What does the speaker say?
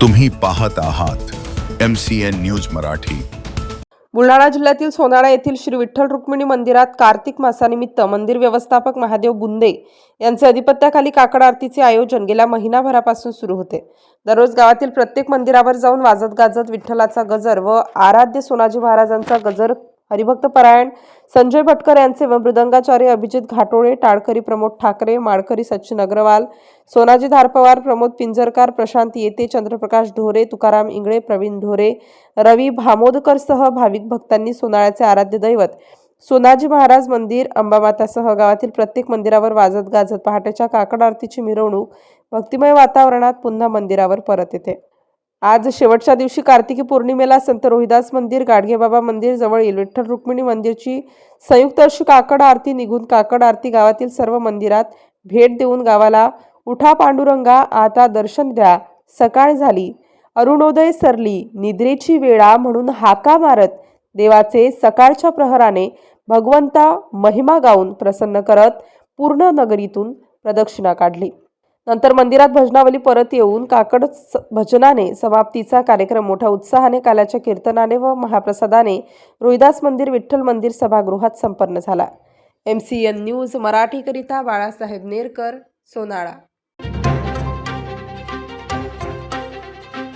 तुम्ही पाहत आहात M C N news Marathi. Buldhana जिल्ह्यातील सोनाळा येथील श्री विठ्ठल रुक्मिणी मंदिरात कार्तिक मासानिमित्त मंदिर व्यवस्थापक महादेव बुंदे यांचे अधिपत्याखाली काकड आरतीचे आयोजन गेल्या महिनाभरापासून सुरू होते. दररोज गावातील प्रत्येक मंदिरावर जाऊन वाजत गाजत विठ्ठलाचा गजर व आराध्य सोनाजी महाराजांचा गजर हरिभक्त परायण संजय भटकर यांचे व मृदंगाचार्य अभिजित घाटोळे टाळकरी प्रमोद ठाकरे माळकरी सचिन अग्रवाल सोनाजी धारपवार प्रमोद पिंजरकार प्रशांत येते चंद्रप्रकाश ढोरे तुकाराम इंगळे प्रवीण ढोरे रवी भामोदकरसह भाविक भक्तांनी सोनाळ्याचे आराध्य दैवत सोनाजी महाराज मंदिर अंबामातासह गावातील प्रत्येक मंदिरावर वाजत गाजत पहाटेच्या काकड आरतीची मिरवणूक भक्तिमय वातावरणात पुन्हा मंदिरावर परत येते. आज शेवटच्या दिवशी कार्तिकी पौर्णिमेला संत रोहिदास मंदिर गाडगेबाबा मंदिर जवळील विठ्ठल रुक्मिणी मंदिरची संयुक्त अशी काकड आरती निघून काकड आरती गावातील सर्व मंदिरात भेट देऊन गावाला उठा पांडुरंगा आता दर्शन द्या सकाळ झाली. अरुणोदय सरली निद्रेची वेळा म्हणून हाका मारत देवाचे सकाळच्या प्रहराने भगवंता महिमा गाऊन प्रसन्न करत पूर्ण नगरीतून प्रदक्षिणा काढली. नंतर मंदिरात भजनावली परत येऊन काकड स- भजनाने समाप्तीचा कार्यक्रम मोठ्या उत्साहाने काल्याच्या कीर्तनाने व महाप्रसादाने रोहिदास मंदिर विठ्ठल मंदिर सभागृहात संपन्न झाला. एम सी एन न्यूज मराठीकरिता बाळासाहेब नेरकर सोनाळा.